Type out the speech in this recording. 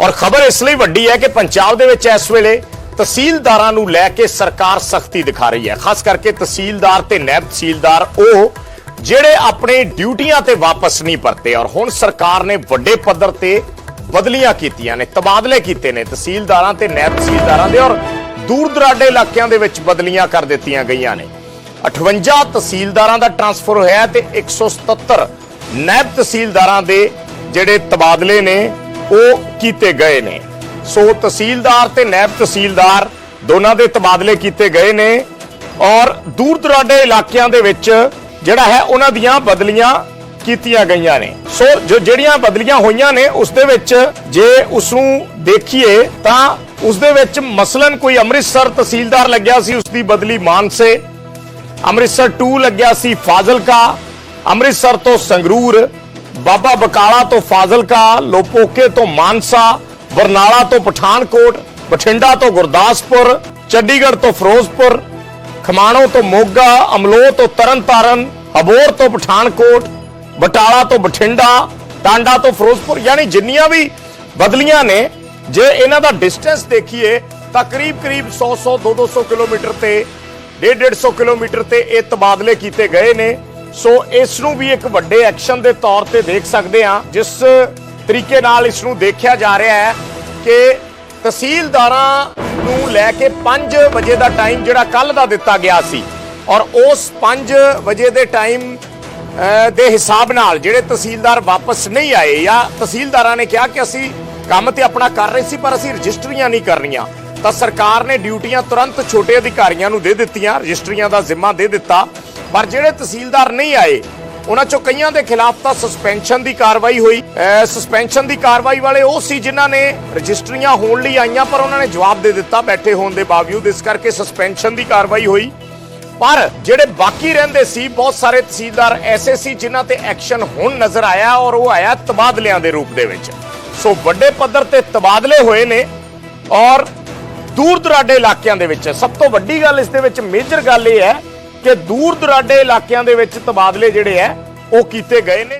ਔਰ ਖਬਰ ਇਸ ਲਈ ਵੱਡੀ ਹੈ ਕਿ ਪੰਜਾਬ ਦੇ ਵਿੱਚ ਇਸ ਵੇਲੇ ਤਹਿਸੀਲਦਾਰਾਂ ਨੂੰ ਲੈ ਕੇ ਸਰਕਾਰ ਸਖਤੀ ਦਿਖਾ ਰਹੀ ਹੈ। ਖਾਸ ਕਰਕੇ ਤਹਿਸੀਲਦਾਰ ਤੇ ਨੈਬ ਤਹਿਸੀਲਦਾਰ, ਉਹ ਜਿਹੜੇ ਆਪਣੇ ਡਿਊਟੀਆਂ ਤੇ ਵਾਪਸ ਨਹੀਂ ਪਰਤੇ ਔਰ ਹੁਣ ਸਰਕਾਰ ਨੇ ਵੱਡੇ ਪੱਧਰ ਤੇ ਬਦਲੀਆਂ ਕੀਤੀਆਂ ਨੇ, ਤਬਾਦਲੇ ਕੀਤੇ ਨੇ ਤਹਿਸੀਲਦਾਰਾਂ ਤੇ ਨੈਬ ਤਹਿਸੀਲਦਾਰਾਂ ਦੇ ਔਰ ਦੂਰ ਦਰਾਡੇ ਇਲਾਕਿਆਂ ਦੇ ਵਿੱਚ ਬਦਲੀਆਂ ਕਰ ਦਿੱਤੀਆਂ ਗਈਆਂ ਨੇ। 58 ਤਹਿਸੀਲਦਾਰਾਂ ਦਾ ਟਰਾਂਸਫਰ ਹੋਇਆ ਹੈ ਤੇ 177 ਨੈਬ ਤਹਿਸੀਲਦਾਰਾਂ ਦੇ ਜਿਹੜੇ ਤਬਾਦਲੇ ਨੇ ਉਹ ਕੀਤੇ ਗਏ ਨੇ। ਸੋ ਤਹਿਸੀਲਦਾਰ ਤੇ ਨਾਇਬ ਤਹਿਸੀਲਦਾਰ ਦੋਨਾਂ ਦੇ ਤਬਾਦਲੇ ਕੀਤੇ ਗਏ ਨੇ ਔਰ ਦੂਰ ਦਰਾਡੇ ਇਲਾਕਿਆਂ ਦੇ ਵਿੱਚ ਜਿਹੜਾ ਹੈ ਉਹਨਾਂ ਦੀਆਂ ਬਦਲੀਆਂ ਕੀਤੀਆਂ ਗਈਆਂ ਨੇ। ਸੋ ਜੋ ਜਿਹੜੀਆਂ ਬਦਲੀਆਂ ਹੋਈਆਂ ਨੇ, ਉਸ ਦੇ ਵਿੱਚ ਜੇ ਉਸ ਨੂੰ ਦੇਖੀਏ ਤਾਂ ਉਸ ਦੇ ਵਿੱਚ ਮਸਲਨ ਕੋਈ ਅੰਮ੍ਰਿਤਸਰ ਤਹਿਸੀਲਦਾਰ ਲੱਗਿਆ ਸੀ, ਉਸ ਦੀ ਬਦਲੀ ਮਾਨਸੇ, ਅੰਮ੍ਰਿਤਸਰ 2 ਲੱਗਿਆ ਸੀ ਫਾਜ਼ਿਲਕਾ, ਅੰਮ੍ਰਿਤਸਰ ਤੋਂ ਸੰਗਰੂਰ ਬਾਬਾ ਬਕਾਲਾ ਤੋਂ ਫਾਜ਼ਿਲਕਾ, ਲੋਪੋਕੇ ਤੋਂ ਮਾਨਸਾ, ਬਰਨਾਲਾ ਤੋਂ ਪਠਾਨਕੋਟ, ਬਠਿੰਡਾ ਤੋਂ ਗੁਰਦਾਸਪੁਰ, ਚੰਡੀਗੜ੍ਹ ਤੋਂ ਫਿਰੋਜ਼ਪੁਰ, ਖਮਾਣੋ ਤੋਂ ਮੋਗਾ, ਅਮਲੋਹ ਤੋਂ ਤਰਨਤਾਰਨ ਅਬੋਰ ਤੋਂ ਪਠਾਨਕੋਟ, ਬਟਾਲਾ ਤੋਂ ਬਠਿੰਡਾ, ਟਾਂਡਾ ਤੋਂ ਫਿਰੋਜ਼ਪੁਰ, ਯਾਨੀ ਜਿੰਨੀਆਂ ਵੀ ਬਦਲੀਆਂ ਨੇ, ਜੇ ਇਹਨਾਂ ਦਾ ਡਿਸਟੈਂਸ ਦੇਖੀਏ, ਤਾਂ ਕਰੀਬ ਕਰੀਬ 100 100 200 ਕਿਲੋਮੀਟਰ ਤੇ 150 ਕਿਲੋਮੀਟਰ ਤੇ ਇਹ ਤਬਾਦਲੇ ਕੀਤੇ ਗਏ ਨੇ। ਸੋ ਇਸ ਨੂੰ ਵੀ ਇੱਕ ਵੱਡੇ ਐਕਸ਼ਨ ਦੇ ਤੌਰ ਤੇ ਦੇਖ ਸਕਦੇ ਹਾਂ, ਜਿਸ ਤਰੀਕੇ ਨਾਲ ਇਸ ਨੂੰ ਦੇਖਿਆ ਜਾ ਰਿਹਾ ਹੈ ਕਿ ਤਹਿਸੀਲਦਾਰਾਂ ਨੂੰ ਲੈ ਕੇ 5 ਵਜੇ ਦਾ ਟਾਈਮ ਜਿਹੜਾ ਕੱਲ ਦਾ ਦਿੱਤਾ ਗਿਆ ਸੀ ਔਰ ਉਸ 5 ਵਜੇ ਦੇ ਟਾਈਮ ਦੇ ਹਿਸਾਬ ਨਾਲ ਜਿਹੜੇ ਤਹਿਸੀਲਦਾਰ ਵਾਪਸ ਨਹੀਂ ਆਏ ਜਾਂ ਤਹਿਸੀਲਦਾਰਾਂ ਨੇ ਕਿਹਾ ਕਿ ਅਸੀਂ ਕੰਮ ਤੇ ਆਪਣਾ ਕਰ ਰਹੇ ਸੀ ਪਰ ਅਸੀਂ ਰਜਿਸਟਰੀਆਂ ਨਹੀਂ ਕਰਨੀਆਂ, ਤਾਂ ਸਰਕਾਰ ਨੇ ਡਿਊਟੀਆਂ ਤੁਰੰਤ ਛੋਟੇ ਅਧਿਕਾਰੀਆਂ ਨੂੰ ਦੇ ਦਿੱਤੀਆਂ, ਰਜਿਸਟਰੀਆਂ ਦਾ ਜ਼ਿੰਮਾ ਦੇ ਦਿੱਤਾ। ਪਰ ਜਿਹੜੇ ਤਹਿਸੀਲਦਾਰ ਨਹੀਂ ਆਏ, ਉਹਨਾਂ ਚੋਂ ਕਈਆਂ ਦੇ ਖਿਲਾਫ ਤਾਂ ਸਸਪੈਂਸ਼ਨ ਦੀ ਕਾਰਵਾਈ ਹੋਈ। ਸਸਪੈਂਸ਼ਨ ਦੀ ਕਾਰਵਾਈ ਵਾਲੇ ਉਹ ਸੀ ਜਿਨ੍ਹਾਂ ਨੇ ਰਜਿਸਟਰੀਆਂ ਹੋਣ ਲਈ ਆਈਆਂ, ਪਰ ਉਹਨਾਂ ਨੇ ਜਵਾਬ ਦੇ ਦਿੱਤਾ ਬੈਠੇ ਹੋਣ ਦੇ ਬਾਵਜੂਦ। ਇਸ ਕਰਕੇ ਸਸਪੈਂਸ਼ਨ ਦੀ ਕਾਰਵਾਈ ਹੋਈ। ਪਰ ਜਿਹੜੇ ਬਾਕੀ ਰਹਿੰਦੇ ਸੀ, ਬਹੁਤ ਸਾਰੇ ਤਹਿਸੀਲਦਾਰ ਐਸੇ ਸੀ ਜਿਨ੍ਹਾਂ ਤੇ ਐਕਸ਼ਨ ਹੁਣ ਨਜ਼ਰ ਆਇਆ ਔਰ ਉਹ ਆਇਆ ਤਬਾਦਲਿਆਂ ਦੇ ਰੂਪ ਦੇ ਵਿੱਚ। ਸੋ ਵੱਡੇ ਪੱਧਰ ਤੇ ਤਬਾਦਲੇ ਹੋਏ ਨੇ ਔਰ ਦੂਰ ਦੁਰਾਡੇ ਇਲਾਕਿਆਂ ਦੇ ਵਿੱਚ। ਸਭ ਤੋਂ ਵੱਡੀ ਗੱਲ ਇਸ ਦੇ ਵਿੱਚ ਮੇਜਰ ਗੱਲ ਇਹ ਹੈ ਕਿ ਦੂਰ ਦੁਰਾਡੇ ਇਲਾਕਿਆਂ ਦੇ ਵਿੱਚ ਤਬਾਦਲੇ ਜਿਹੜੇ ਹੈ ਉਹ ਕੀਤੇ ਗਏ ਨੇ।